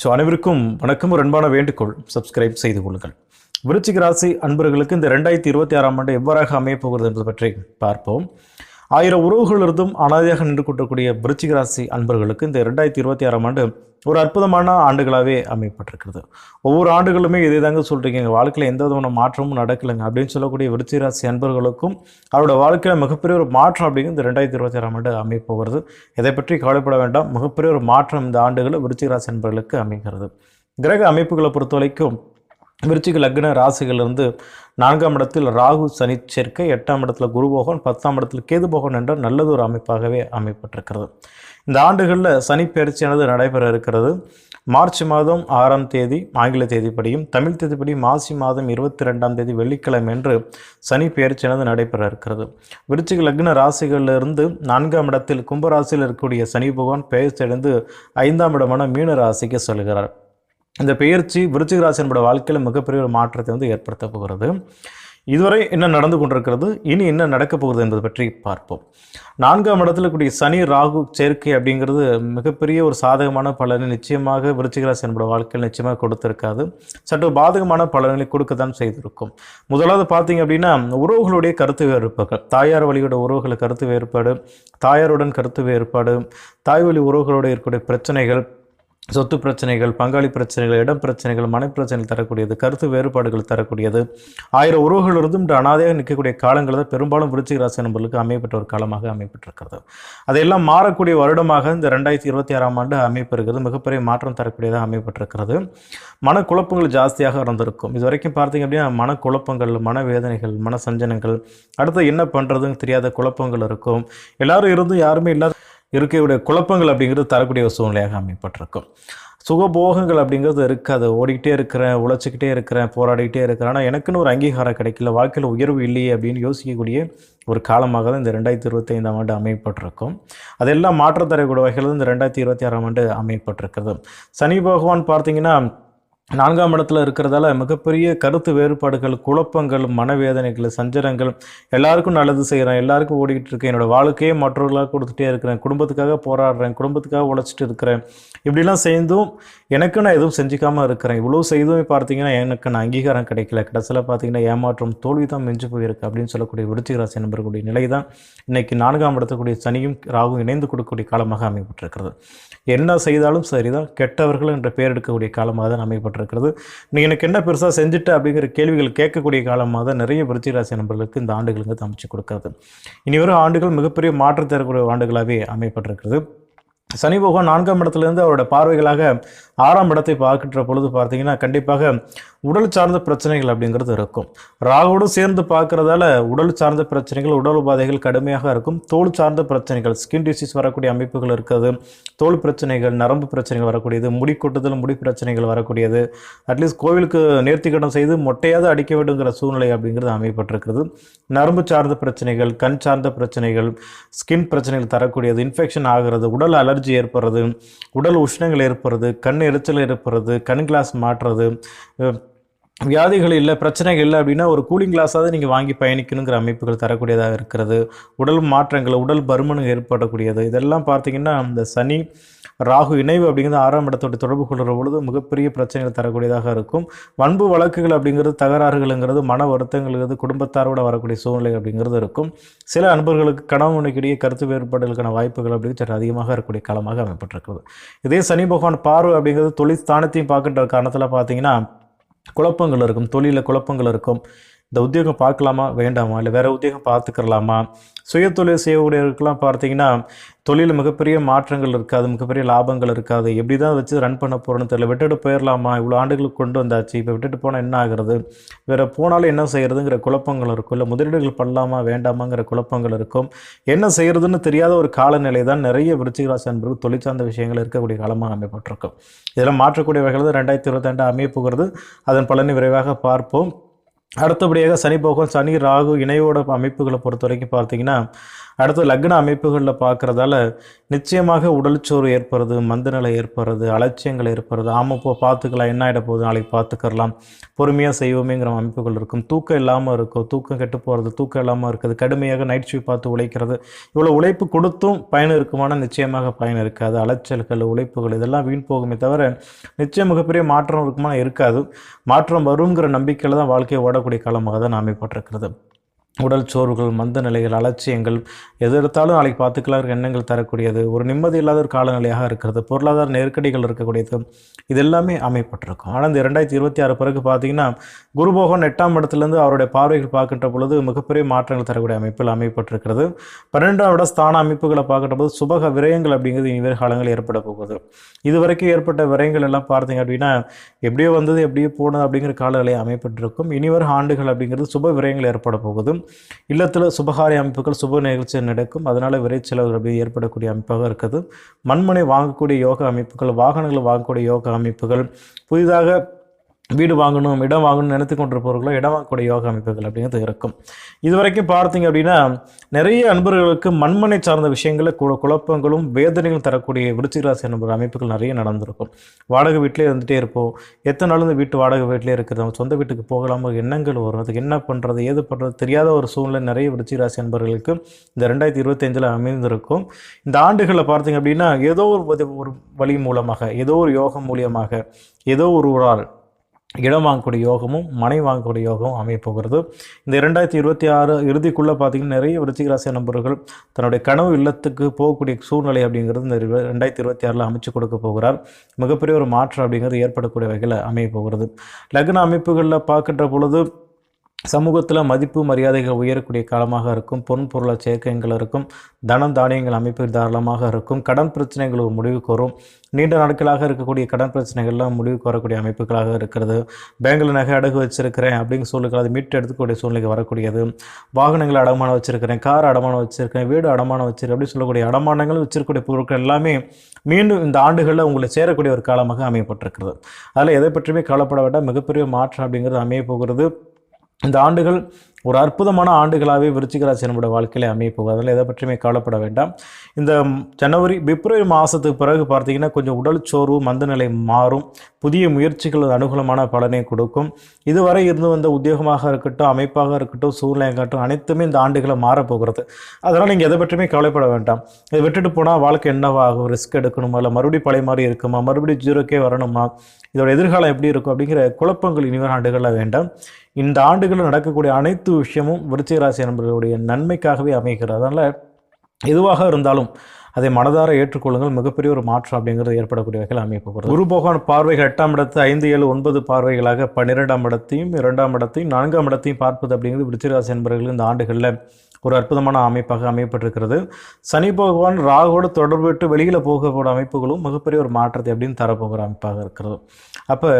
So அனைவருக்கும் வணக்கம். ஒரு அன்பான வேண்டுகோள். சப்ஸ்கிரைப் செய்து கொள்ளுங்கள். விருச்சிக ராசி அன்பர்களுக்கு இந்த ரெண்டாயிரத்தி இருபத்தி ஆறாம் ஆண்டு எவ்வாறாக அமையப் போகிறது என்பது பற்றி பார்ப்போம். ஆயிரம் உறவுகளிலிருந்தும் அனாதையாக நின்று கூட்டக்கூடிய விருச்சிக ராசி அன்பர்களுக்கு இந்த ரெண்டாயிரத்தி இருபத்தி ஆறாம் ஆண்டு ஒரு அற்புதமான ஆண்டுகளாகவே அமையப்பட்டிருக்கிறது. ஒவ்வொரு ஆண்டுகளுமே இதே தாங்க சொல்கிறீங்க எங்கள் வாழ்க்கையில் எந்த விதமான மாற்றமும் நடக்கலைங்க. அப்படின்னு சொல்லக்கூடிய விருச்சிக ராசி அன்பர்களுக்கும் அவரோட வாழ்க்கையில் மிகப்பெரிய ஒரு மாற்றம் அப்படிங்கிறது இந்த ரெண்டாயிரத்தி இருபத்தி ஆறாம் ஆண்டு அமைப்பு போகிறது. இதை பற்றி கவலைப்பட வேண்டாம். மிகப்பெரிய ஒரு மாற்றம் இந்த ஆண்டுகளில் விருச்சிக ராசி அன்பர்களுக்கு அமைகிறது. கிரக அமைப்புகளை பொறுத்த வரைக்கும் விருச்சிக லக்ன ராசிகளிலிருந்து நான்காம் இடத்தில் ராகு சனி சேர்க்கை எட்டாம் இடத்துல குரு பத்தாம் இடத்தில் கேது போகன் என்ற நல்லது ஒரு அமைப்பாகவே அமைப்பட்டிருக்கிறது. இந்த ஆண்டுகளில் சனி பயிற்சியானது நடைபெற இருக்கிறது. மார்ச் மாதம் ஆறாம் தேதி ஆங்கில தேதிப்படியும் தமிழ் தேதிப்படி மாசி மாதம் இருபத்தி ரெண்டாம் தேதி வெள்ளிக்கிழமை என்று சனி பயிற்சியானது நடைபெற இருக்கிறது. விருச்சிக லக்ன ராசிகளிலிருந்து நான்காம் இடத்தில் கும்பராசியில் இருக்கக்கூடிய சனி பகவான் பெயர்ச்சி அடைந்து ஐந்தாம் இடமான மீன ராசிக்கு செல்கிறார். இந்த பெயர்ச்சி விருச்சிக ராசியினோட வாழ்க்கையில் மிகப்பெரிய ஒரு மாற்றத்தை வந்து ஏற்படுத்த போகிறது. இதுவரை என்ன நடந்து கொண்டிருக்கிறது இனி என்ன நடக்கப் போகிறது என்பது பற்றி பார்ப்போம். நான்காம் இடத்துல கூடிய சனி ராகு சேர்க்கை அப்படிங்கிறது மிகப்பெரிய ஒரு சாதகமான பலனை நிச்சயமாக விருச்சிகராசி என்போட வாழ்க்கையில் நிச்சயமாக கொடுத்திருக்காது. சற்று பாதகமான பலன்களை கொடுக்கத்தான் செய்திருக்கும். முதலாவது பார்த்தீங்க அப்படின்னா உறவுகளுடைய கருத்து வேறுபாடுகள். தாயார் வழியோட உறவுகளை கருத்து வேறுபாடு தாயாருடன் கருத்து வேறுபாடு தாய் வழி உறவுகளோடு இருக்கக்கூடிய பிரச்சனைகள் சொத்து பிரச்சனைகள் பங்காளி பிரச்சனைகள் இடம் பிரச்சனைகள் மனப்பிரச்சனைகள் தரக்கூடியது கருத்து வேறுபாடுகள் தரக்கூடியது. ஆயிரம் உறவுகள் இருந்தும் இன்று அனாதையாக நிற்கக்கூடிய காலங்கள் தான் பெரும்பாலும் விருச்சிக ராசி நம்பர்களுக்கு அமையப்பட்ட ஒரு காலமாக அமைப்பட்டிருக்கிறது அதையெல்லாம் மாறக்கூடிய வருடமாக இந்த ரெண்டாயிரத்தி இருபத்தி ஆறாம் ஆண்டு அமைப்பிருக்கிறது மிகப்பெரிய மாற்றம் தரக்கூடியதாக அமைப்பட்டிருக்கிறது மனக்குழப்பங்கள் ஜாஸ்தியாக இருந்திருக்கும். இது வரைக்கும் பார்த்தீங்க அப்படின்னா மனக்குழப்பங்கள் மனவேதனைகள் மன சஞ்சனங்கள் அடுத்து என்ன பண்ணுறதுன்னு தெரியாத குழப்பங்கள் இருக்கும். எல்லாரும் இருந்தும் யாருமே இல்லாத இருக்கக்கூடிய குழப்பங்கள் அப்படிங்கிறது தரக்கூடிய ஒரு சூழ்நிலையாக அமைப்பட்டிருக்கும். சுகபோகங்கள் அப்படிங்கிறது இருக்காது ஓடிக்கிட்டே இருக்கிறேன் உழைச்சிக்கிட்டே இருக்கிறேன் போராடிக்கிட்டே இருக்கிறேன். ஆனால் எனக்குன்னு ஒரு அங்கீகாரம் கிடைக்கல வாழ்க்கையில் உயர்வு இல்லையே அப்படின்னு யோசிக்கக்கூடிய ஒரு காலமாக தான் இந்த ரெண்டாயிரத்தி இருபத்தி ஐந்தாம் ஆண்டு அமைப்பட்டிருக்கும். அதெல்லாம் மாற்றம் தரக்கூடிய வகையில் இந்த ரெண்டாயிரத்தி இருபத்தி ஆறாம் ஆண்டு அமையப்பட்டிருக்கிறது சனி பகவான் பார்த்தீங்கன்னா நான்காம் இடத்துல இருக்கிறதால மிகப்பெரிய கருத்து வேறுபாடுகள் குழப்பங்கள் மனவேதனைகள் சஞ்சலங்கள் எல்லாருக்கும் நல்லது செய்கிறேன் எல்லாருக்கும் ஓடிக்கிட்டு இருக்கேன் என்னோட வாழ்க்கையே மற்றவர்களாக கொடுத்துட்டே இருக்கிறேன் குடும்பத்துக்காக போராடுறேன் குடும்பத்துக்காக உழைச்சிட்டு இருக்கிறேன். இப்படிலாம் செய்தும் எனக்கு நான் எதுவும் செஞ்சுக்காமல் இருக்கிறேன். இவ்வளோ செய்தும் பார்த்தீங்கன்னா எனக்கு நான் அங்கீகாரம் கிடைக்கல. கடைசியில் பார்த்தீங்கன்னா ஏமாற்றம் தோல்வி தான் மிஞ்சு போயிருக்கு அப்படின்னு சொல்லக்கூடிய விருச்சிக ராசி நிலை தான் இன்றைக்கி நான்காம் இடத்துக்கூடிய சனியும் ராகும் இணைந்து கொடுக்கக்கூடிய காலமாக அமைப்பட்டிருக்கிறது என்ன செய்தாலும் சரிதான். கெட்டவர்கள் என்ற பெயர் எடுக்கக்கூடிய காலமாக தான் இருக்கிறது நீ எனக்கு என்ன பெருசாக செஞ்சுட்ட அப்படிங்கிற கேள்விகள் கேட்கக்கூடிய காலமாக தான் நிறைய விருச்சிக ராசி நண்பர்களுக்கு இந்த ஆண்டுகளுக்கு அமைச்சு கொடுக்கிறது. இனி வரும் ஆண்டுகள் மிகப்பெரிய மாற்றம் தரக்கூடிய ஆண்டுகளாகவே அமைப்பட்டிருக்கிறது சனி பகவான் நான்காம் இடத்துலேருந்து அவரோட பார்வைகளாக ஆறாம் இடத்தை பார்க்கின்ற பொழுது பார்த்தீங்கன்னா கண்டிப்பாக உடல் சார்ந்த பிரச்சனைகள் அப்படிங்கிறது இருக்கும். ராகுவோடு சேர்ந்து பார்க்கறதால உடல் சார்ந்த பிரச்சனைகள் உடல் உபாதைகள் கடுமையாக இருக்கும். தோல் சார்ந்த பிரச்சனைகள் ஸ்கின் டிசீஸ் வரக்கூடிய அமைப்புகள் இருக்கிறது. தோல் பிரச்சனைகள் நரம்பு பிரச்சனைகள் வரக்கூடியது முடி கொட்டுதல் முடி பிரச்சனைகள் வரக்கூடியது. அட்லீஸ்ட் கோவிலுக்கு நேர்த்திக்கடன் செய்து மொட்டையாவது அடிக்க வேண்டுங்கிற சூழ்நிலை அப்படிங்கிறது அமைப்பட்டிருக்கிறது. நரம்பு சார்ந்த பிரச்சனைகள் கண் சார்ந்த பிரச்சனைகள் ஸ்கின் பிரச்சனைகள் தரக்கூடியது. இன்ஃபெக்ஷன் ஆகிறது உடல் அலர்ஜி ஏற்படுறது உடல் உஷ்ணங்கள் ஏற்படுறது கண் எரிச்சல் இருப்பது கண் கிளாஸ் மாற்றுறது வியாதிகள் இல்லை பிரச்சனைகள் இல்லை அப்படின்னா ஒரு கூலிங் கிளாஸாவது நீங்கள் வாங்கி பயணிக்கணுங்கிற அமைப்புகள் தரக்கூடியதாக இருக்கிறது. உடல் மாற்றங்கள் உடல் பருமனும் ஏற்படக்கூடியது. இதெல்லாம் பார்த்தீங்கன்னா இந்த சனி ராகு இணைவு அப்படிங்கிறது ஆறாம் இடத்தோட தொடர்பு கொள்கிற பொழுது மிகப்பெரிய பிரச்சனைகள் தரக்கூடியதாக இருக்கும். வன்பு வழக்குகள் அப்படிங்கிறது தகராறுகளுங்கிறது மன வருத்தங்கிறது குடும்பத்தாரோட வரக்கூடிய சூழ்நிலை அப்படிங்கிறது இருக்கும். சில அன்பர்களுக்கு கணவனுக்கிடையே கருத்து வேறுபாடுகளுக்கான வாய்ப்புகள் அப்படிங்கிறது சற்று அதிகமாக இருக்கக்கூடிய காலமாக அமைப்பட்டிருக்கிறது. இதே சனி பகவான் பார்வை அப்படிங்கிறது தொழில் ஸ்தானத்தையும் பார்க்கின்ற காரணத்தில் பார்த்தீங்கன்னா குழப்பங்கள் இருக்கும் தொழிலில் குழப்பங்கள் இருக்கும். இந்த உத்தியோகம் பார்க்கலாமா? வேண்டாமா? இல்லை வேறு உத்தியோகம் பார்த்துக்கிறலாமா? சுய தொழில் செய்யக்கூடியவர்களுக்கெல்லாம் பார்த்தீங்கன்னா தொழிலில் மிகப்பெரிய மாற்றங்கள் இருக்காது மிகப்பெரிய லாபங்கள் இருக்காது. எப்படி தான் வச்சு ரன் பண்ண போகிறோன்னு தெரியல. விட்டுட்டு போயிடலாமா இவ்வளோ ஆண்டுகளுக்கு கொண்டு வந்தாச்சு. இப்போ விட்டுட்டு போனால் என்ன ஆகிறது? வேறு போனாலும் என்ன செய்கிறதுங்கிற குழப்பங்கள் இருக்கும். இல்லை முதலீடுகள் பண்ணலாமா? வேண்டாமாங்கிற குழப்பங்கள் இருக்கும். என்ன செய்கிறதுன்னு தெரியாத ஒரு காலநிலை தான் நிறைய விருச்சிகராசி அன்பர்கள் தொழில் சார்ந்த விஷயங்கள் இருக்கக்கூடிய காலமாக அமைப்பட்டிருக்கும் இதெல்லாம் மாற்றக்கூடிய வகையில் ரெண்டாயிரத்தி இருபத்தி ரெண்டு அமைய போகிறது. அதன் பலனை விரைவாக பார்ப்போம். அடுத்தபடியாக சனி பகவான் சனி ராகு இணையோட அமைப்புகளை பொறுத்த வரைக்கும் பார்த்தீங்கன்னா அடுத்து லக்ன அமைப்புகளில் பார்க்குறதால நிச்சயமாக உடல்சோறு ஏற்படுறது மந்தநிலை ஏற்படுறது அலட்சியங்கள் ஏற்படுறது. ஆமாம் போ பார்த்துக்கலாம் என்ன ஆகிட போகுது? நாளைக்கு பார்த்துக்கலாம் பொறுமையாக செய்வோமேங்கிற அமைப்புகள் இருக்கும். தூக்கம் இல்லாமல் இருக்கும் தூக்கம் கெட்டு போகிறது தூக்கம் இல்லாமல் இருக்குது கடுமையாக நைட் ஷிஃப்ட் பார்த்து உழைக்கிறது. இவ்வளோ உழைப்பு கொடுத்தும் பயன் இருக்குமானா? நிச்சயமாக பயன் இருக்காது. அலைச்சல்கள் உழைப்புகள் இதெல்லாம் வீண் போகுமே தவிர நிச்சயம் மிகப்பெரிய மாற்றம் இருக்குமா இருக்காது. மாற்றம் வருங்கிற நம்பிக்கையில் தான் வாழ்க்கையை ஓடக்கூடிய காலமாக தான் அமைப்பட்டிருக்கிறது உடல் சோர்வுகள் மந்த நிலைகள் அலட்சியங்கள் எது எடுத்தாலும் நாளைக்கு பார்த்துக்கலாம் எண்ணங்கள் தரக்கூடியது. ஒரு நிம்மதி இல்லாத ஒரு காலநிலையாக இருக்கிறது. பொருளாதார நெருக்கடிகள் இருக்கக்கூடியது. இது எல்லாமே அமைப்பட்டிருக்கும். ஆனால் இந்த இரண்டாயிரத்தி இருபத்தி ஆறு பிறகு பார்த்தீங்கன்னா குருபோகன் எட்டாம் இடத்துலேருந்து அவருடைய பார்வைகள் பார்க்கின்ற பொழுது மிகப்பெரிய மாற்றங்கள் தரக்கூடிய அமைப்பில் அமைப்பட்டிருக்கிறது. பன்னெண்டாம் இட ஸ்தான அமைப்புகளை பார்க்கின்ற போது சுபக விரயங்கள் அப்படிங்கிறது இனி காலங்களில் ஏற்பட போகுது. இதுவரைக்கும் ஏற்பட்ட விரயங்கள் எல்லாம் பார்த்தீங்க அப்படின்னா எப்படியோ வந்தது எப்படியோ போனது அப்படிங்கிற காலநிலை அமைப்பட்டிருக்கும். இனிவரும் ஆண்டுகள் அப்படிங்கிறது சுப விரயங்கள் ஏற்பட போகுது. இல்லத்தில் சுபகாரிய அமைப்புகள் சுப நிகழ்ச்சி நடக்கும். அதனால் விரைச்செலவுகள் அப்படி ஏற்படக்கூடிய அமைப்பாக இருக்குது. மண்மனை வாங்கக்கூடிய யோக அமைப்புகள் வாகனங்கள் வாங்கக்கூடிய யோக அமைப்புகள் புதிதாக வீடு வாங்கணும் இடம் வாங்கணும்னு நினைத்து கொண்டிருப்பவர்களோ இடம் வாங்கக்கூடிய யோக அமைப்புகள் அப்படிங்கிறது இருக்கும். இது வரைக்கும் பார்த்தீங்க அப்படின்னா நிறைய அன்பர்களுக்கு மண்மனை சார்ந்த விஷயங்களில் குழப்பங்களும் வேதனைகளும் தரக்கூடிய விருச்சிகராசி என்பது அமைப்புகள் நிறைய நடந்திருக்கும். வாடகை வீட்டிலே இருந்துகிட்டே இருப்போம். எத்தனை நாள் இந்த வீட்டு வாடகை வீட்டிலே இருக்குது? நம்ம சொந்த வீட்டுக்கு போகலாம? எண்ணங்கள் வரும். அதுக்கு என்ன பண்ணுறது ஏது பண்ணுறது தெரியாத ஒரு சூழ்நிலை நிறைய விருச்சிகராசி அன்பர்களுக்கு இந்த ரெண்டாயிரத்தி இருபத்தஞ்சில் அமைந்திருக்கும். இந்த ஆண்டுகளில் பார்த்தீங்க அப்படின்னா ஏதோ ஒரு ஒரு வழி மூலமாக ஏதோ ஒரு யோகம் மூலியமாக ஏதோ ஒரு ஆள் இடம் வாங்கக்கூடிய யோகமும் மனை வாங்கக்கூடிய யோகமும் அமையப் போகிறது. இந்த இரண்டாயிரத்தி இருபத்தி ஆறு இறுதிக்குள்ளே பார்த்தீங்கன்னா நிறைய விருச்சிகராசி நண்பர்கள் தன்னுடைய கனவு இல்லத்துக்கு போகக்கூடிய சூழ்நிலை அப்படிங்கிறது இந்த ரெண்டாயிரத்தி இருபத்தி ஆறில் அமைச்சு கொடுக்க போகிறார். மிகப்பெரிய ஒரு மாற்றம் அப்படிங்கிறது ஏற்படக்கூடிய வகையில் அமைய போகிறது. லக்ன அமைப்புகளில் பார்க்கின்ற பொழுது சமூகத்தில் மதிப்பு மரியாதைகள் உயரக்கூடிய காலமாக இருக்கும். பொன் பொருள சேர்க்கைகள் இருக்கும். தனம் தானியங்கள் அமைப்பு தாராளமாக இருக்கும். கடன் பிரச்சனைகள் ஒரு முடிவுக்கு வரும் நீண்ட நாட்களாக இருக்கக்கூடிய கடன் பிரச்சனைகள்லாம் முடிவுக்கு வரக்கூடிய அமைப்புகளாக இருக்கிறது. பேங்கில் நகை அடகு வச்சிருக்கிறேன் அப்படிங்கிற சூழ்நிலை அதை மீட்டு எடுத்துக்கூடிய சூழ்நிலைக்கு வரக்கூடியது. வாகனங்கள் அடமானம் வச்சிருக்கிறேன். கார் அடமானம் வச்சிருக்கேன் வீடு அடமானம் வச்சிருக்கேன் அப்படின்னு சொல்லக்கூடிய அடமானங்கள் வச்சிருக்கக்கூடிய பொருட்கள் எல்லாமே மீண்டும் இந்த ஆண்டுகளில் உங்களை சேரக்கூடிய ஒரு காலமாக அமையப்பட்டிருக்கிறது. அதில் எதை பற்றியுமே கவலைப்பட வேண்டாம். மிகப்பெரிய மாற்றம் அப்படிங்கிறது அமைய போகிறது. இந்த ஆண்டுகள் ஒரு அற்புதமான ஆண்டுகளாகவே விருச்சிக நம்முடைய வாழ்க்கையில அமைய அதில் எதை பற்றியுமே கவலைப்பட வேண்டாம். இந்த ஜனவரி பிப்ரவரி மாதத்துக்கு பிறகு பார்த்தீங்கன்னா கொஞ்சம் உடல் சோர்வு மந்தநிலை மாறும். புதிய முயற்சிகள் அனுகூலமான பலனை கொடுக்கும். இதுவரை இருந்து வந்த உத்தியோகமாக இருக்கட்டும் அமைப்பாக இருக்கட்டும் சூழ்நிலையாக இருக்கட்டும் அனைத்துமே இந்த ஆண்டுகளை மாறப்போகிறது அதனால் நீங்கள் எதை பற்றியுமே கவலைப்பட வேண்டாம். இதை விட்டுட்டு போனால் வாழ்க்கை என்னவாகும் ரிஸ்க் எடுக்கணுமா? இல்லை மறுபடியும் பழைய மாதிரி இருக்குமா? மறுபடியும் ஜீரோக்கே வரணுமா? இதோட எதிர்காலம் எப்படி இருக்கும்? அப்படிங்கிற குழப்பங்கள் இனிவரும் ஆண்டுகளில் வேண்டாம். இந்த ஆண்டுகளில் நடக்கக்கூடிய அனைத்து விஷயமும் விருச்சிக ராசி நண்பர்களுடைய நன்மைக்காகவே அமைகிறது. அதனால் எதுவாக இருந்தாலும் அதை மனதார ஏற்றுக்கொள்ளுங்கள். மிகப்பெரிய ஒரு மாற்றம் அப்படிங்கிறது ஏற்படக்கூடிய வகையில் அமைய குரு பகவான் பார்வைகள் எட்டாம் இடத்து ஐந்து ஏழு ஒன்பது பார்வைகளாக பன்னிரெண்டாம் இடத்தையும் இரண்டாம் இடத்தையும் நான்காம் இடத்தையும் பார்ப்பது அப்படிங்கிறது விருச்சிகராசி நண்பர்கள் இந்த ஆண்டுகளில் ஒரு அற்புதமான அமைப்பாக அமையப்பட்டிருக்கிறது. சனி பகவான் ராகுவோடு தொடர்புட்டு வெளியில் போகக்கூடிய அமைப்புகளும் மிகப்பெரிய ஒரு மாற்றத்தை அப்படின்னு தரப்போகிற அமைப்பாக இருக்கிறது. அப்போ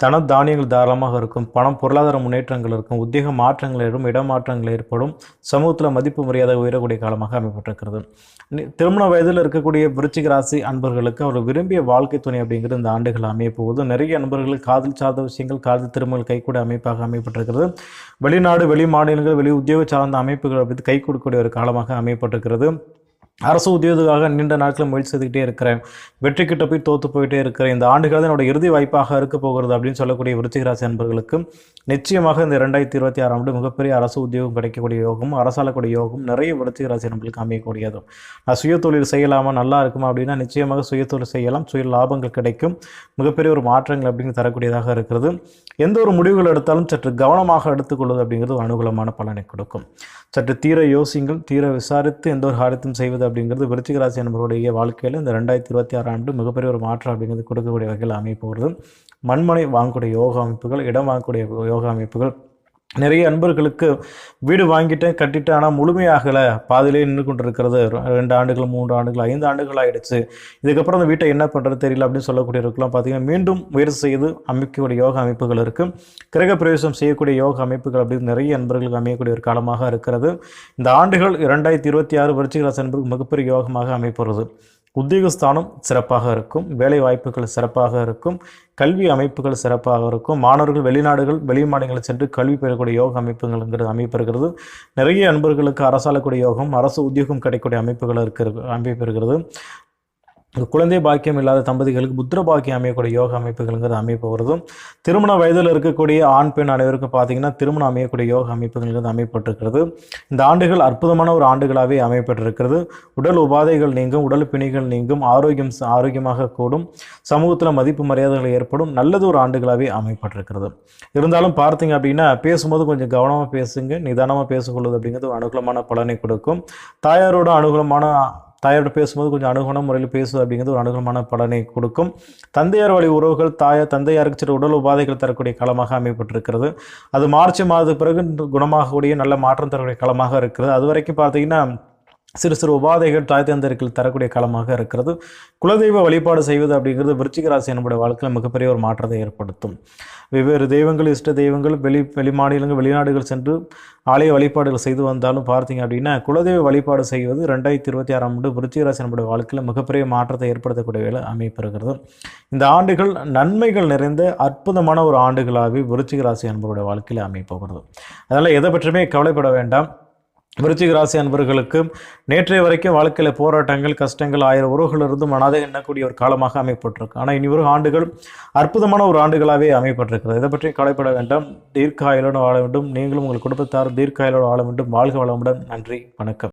தன தானியங்கள் தாராளமாக இருக்கும் பணம் பொருளாதார முன்னேற்றங்கள் இருக்கும் உத்தியோக மாற்றங்கள் ஏற்படும் இடமாற்றங்கள் ஏற்படும் சமூகத்தில் மதிப்பு மரியாதை உயரக்கூடிய காலமாக அமைப்பட்டிருக்கிறது திருமண வயதில் இருக்கக்கூடிய விருச்சிக ராசி அன்பர்களுக்கு அவர் விரும்பிய வாழ்க்கை துணை அப்படிங்கிறது இந்த ஆண்டுகள் அமைய போகுது. நிறைய அன்பர்களுக்கு காதல் சார்ந்த விஷயங்கள் காதல் திருமணங்கள் கைகூட அமைப்பாக அமைப்பட்டிருக்கிறது வெளிநாடு வெளி மாநிலங்கள் வெளி உத்தியோக சார்ந்த அமைப்புகள் அப்படி கை கொடுக்கக்கூடிய ஒரு காலமாக அமைப்பட்டிருக்கிறது அரசு உத்தியோகத்துக்காக நீண்ட நாட்கள் முயற்சி செய்துக்கிட்டே இருக்கிறேன். வெற்றி கிட்ட போய் தோத்து போயிட்டே இருக்கிறேன். இந்த ஆண்டுகள் தான் என்னோட இறுதி வாய்ப்பாக இருக்க போகிறது அப்படின்னு சொல்லக்கூடிய விருச்சிகராசி நண்பர்களுக்கு நிச்சயமாக இந்த ரெண்டாயிரத்தி இருபத்தி ஆறாம் ஆண்டு மிகப்பெரிய அரசு உத்தியோகம் கிடைக்கக்கூடிய யோகம் அரசாளக்கூடிய யோகம் நிறைய விருச்சிகராசி நண்பர்களுக்கு அமையக்கூடியதும். நான் சுய தொழில் செய்யலாமா நல்லா இருக்குமா அப்படின்னா நிச்சயமாக சுய தொழில் செய்யலாம். சுய லாபங்கள் கிடைக்கும். மிகப்பெரிய ஒரு மாற்றங்கள் அப்படின்னு தரக்கூடியதாக இருக்கிறது. எந்த ஒரு முடிவுகள் எடுத்தாலும் சற்று கவனமாக எடுத்துக்கொள்வது அப்படிங்கிறது அனுகூலமான பலனை கொடுக்கும். சற்று தீர யோசிங்கள் தீர விசாரித்து எந்த ஒரு காரியத்தையும் செய்வது அப்படிங்கிறது விருச்சிக ராசி வாழ்க்கையில் இந்த ரெண்டாயிரத்தி இருபத்தி ஆறு ஆண்டு மிகப்பெரிய ஒரு மாற்றம் அப்படிங்கிறது கொடுக்கக்கூடிய வகையில் அமைய போகிறது. மண்மனை வாங்கக்கூடிய யோகா அமைப்புகள் இடம் வாங்கக்கூடிய யோகா அமைப்புகள் நிறைய அன்பர்களுக்கு வீடு வாங்கிட்டேன் கட்டிட்டேன் ஆனால் முழுமையாகலை. பாதியிலே நின்று கொண்டு இருக்கிறது ரெண்டு ஆண்டுகள் மூன்று ஆண்டுகள் ஐந்து ஆண்டுகள் ஆயிடுச்சு. இதுக்கப்புறம் அந்த வீட்டை என்ன பண்ணுறது தெரியல அப்படின்னு சொல்லக்கூடியவர்களுக்கெல்லாம் பார்த்தீங்கன்னா மீண்டும் முயற்சி செய்து அமைக்கக்கூடிய யோகா அமைப்புகள் இருக்குது கிரக பிரவேசம் செய்யக்கூடிய யோக அமைப்புகள் அப்படின்னு நிறைய அன்பர்களுக்கு அமையக்கூடிய ஒரு காலமாக இருக்கிறது. இந்த ஆண்டுகள் இரண்டாயிரத்தி இருபத்தி ஆறு வருச்சிகராசி மிகப்பெரிய யோகமாக அமைப்படுறது உத்தியோகஸ்தானம் சிறப்பாக இருக்கும் வேலை வாய்ப்புகள் சிறப்பாக இருக்கும் கல்வி அமைப்புகள் சிறப்பாக இருக்கும் மாணவர்கள் வெளிநாடுகள் வெளி மாநிலங்களில் சென்று கல்வி பெறக்கூடிய யோக அமைப்புகள்ங்கிறது அமைப்பு இருக்கிறது நிறைய அன்பர்களுக்கு அரசாலக்கூடிய யோகம் அரசு உத்தியோகம் கிடைக்கக்கூடிய அமைப்புகள் இருக்கிற அமைப்பு இருக்கிறது குழந்தை பாக்கியம் இல்லாத தம்பதிகளுக்கு புத்திர பாக்கியம் அமையக்கூடிய யோக அமைப்புகள்ங்கிறது அமைப்பு போகிறதும் திருமண வயதில் இருக்கக்கூடிய ஆண் பெண் அனைவருக்கும் பார்த்தீங்கன்னா திருமணம் அமையக்கூடிய யோக அமைப்புகள்ங்கிறது அமைப்பட்டிருக்கிறது. இந்த ஆண்டுகள் அற்புதமான ஒரு ஆண்டுகளாகவே அமைப்பட்டிருக்கிறது. உடல் உபாதைகள் நீங்கும் உடல் பிணிகள் நீங்கும் ஆரோக்கியம் ஆரோக்கியமாக கூடும் சமூகத்தில் மதிப்பு மரியாதைகள் ஏற்படும் நல்லது ஒரு ஆண்டுகளாகவே அமைப்பட்டிருக்கிறது. இருந்தாலும் பார்த்தீங்க அப்படின்னா பேசும்போது கொஞ்சம் கவனமாக பேசுங்க நிதானமாக பேசிக்கொள்வது அப்படிங்கிறது ஒரு அனுகூலமான பலனை கொடுக்கும். தாயாரோட அனுகூலமான தாயாரோட பேசும்போது கொஞ்சம் அணுகுண முறையில் பேசுவது அப்படிங்கிறது ஒரு அணுகுணமான பலனை கொடுக்கும். தந்தையார் வழி உறவுகள் தாயார் தந்தையாருக்கு சில உடல் உபாதைகள் தரக்கூடிய காலமாக அமைப்பட்டிருக்கிறது. அது மார்ச் மாதத்துக்கு பிறகு குணமாகக்கூடிய நல்ல மாற்றம் தரக்கூடிய காலமாக இருக்கிறது. அது வரைக்கும் பார்த்தீங்கன்னா சிறு சிறு உபாதைகள் தாய் தந்தர்கள் தரக்கூடிய காலமாக இருக்கிறது. குலதெய்வ வழிபாடு செய்வது அப்படிங்கிறது விருச்சிக ராசி நம்முடைய வாழ்க்கையில் மிகப்பெரிய ஒரு மாற்றத்தை ஏற்படுத்தும். வெவ்வேறு தெய்வங்கள் இஷ்ட தெய்வங்கள் வெளி வெளி மாநிலங்கள் வெளிநாடுகள் சென்று ஆலய வழிபாடுகள் செய்து வந்தாலும் பார்த்தீங்க அப்படின்னா குலதெய்வ வழிபாடு செய்வது ரெண்டாயிரத்தி இருபத்தி ஆறாம் ஆண்டு விருச்சிக ராசி நம்முடைய வாழ்க்கையில் மிகப்பெரிய மாற்றத்தை ஏற்படுத்தக்கூடிய வேலை அமைப்பிருக்கிறது இந்த ஆண்டுகள் நன்மைகள் நிறைந்த அற்புதமான ஒரு ஆண்டுகளாகவே விருச்சிக ராசி அன்பருடைய வாழ்க்கையில் அமைப்போகிறது அதனால் எதை பற்றியுமே கவலைப்பட வேண்டாம். விருச்சிக ராசி அன்பர்களுக்கு நேற்றைய வரைக்கும் வாழ்க்கையில் போராட்டங்கள் கஷ்டங்கள் ஆயிரம் உறவுகள் இருந்தும் மனதை எண்ணக்கூடிய ஒரு காலமாக அமைப்பட்டிருக்கு ஆனால் இனி வரும் ஆண்டுகள் அற்புதமான ஒரு ஆண்டுகளாகவே அமைப்பட்டிருக்கிறது இதை பற்றி கவலைப்பட வேண்டாம். தீர்க்காயலோடு வாழ வேண்டும். நீங்களும் உங்கள் குடும்பத்தார் தீர்க்காயலோடு வாழ வேண்டும். வாழ்க வளமுடன். நன்றி. வணக்கம்.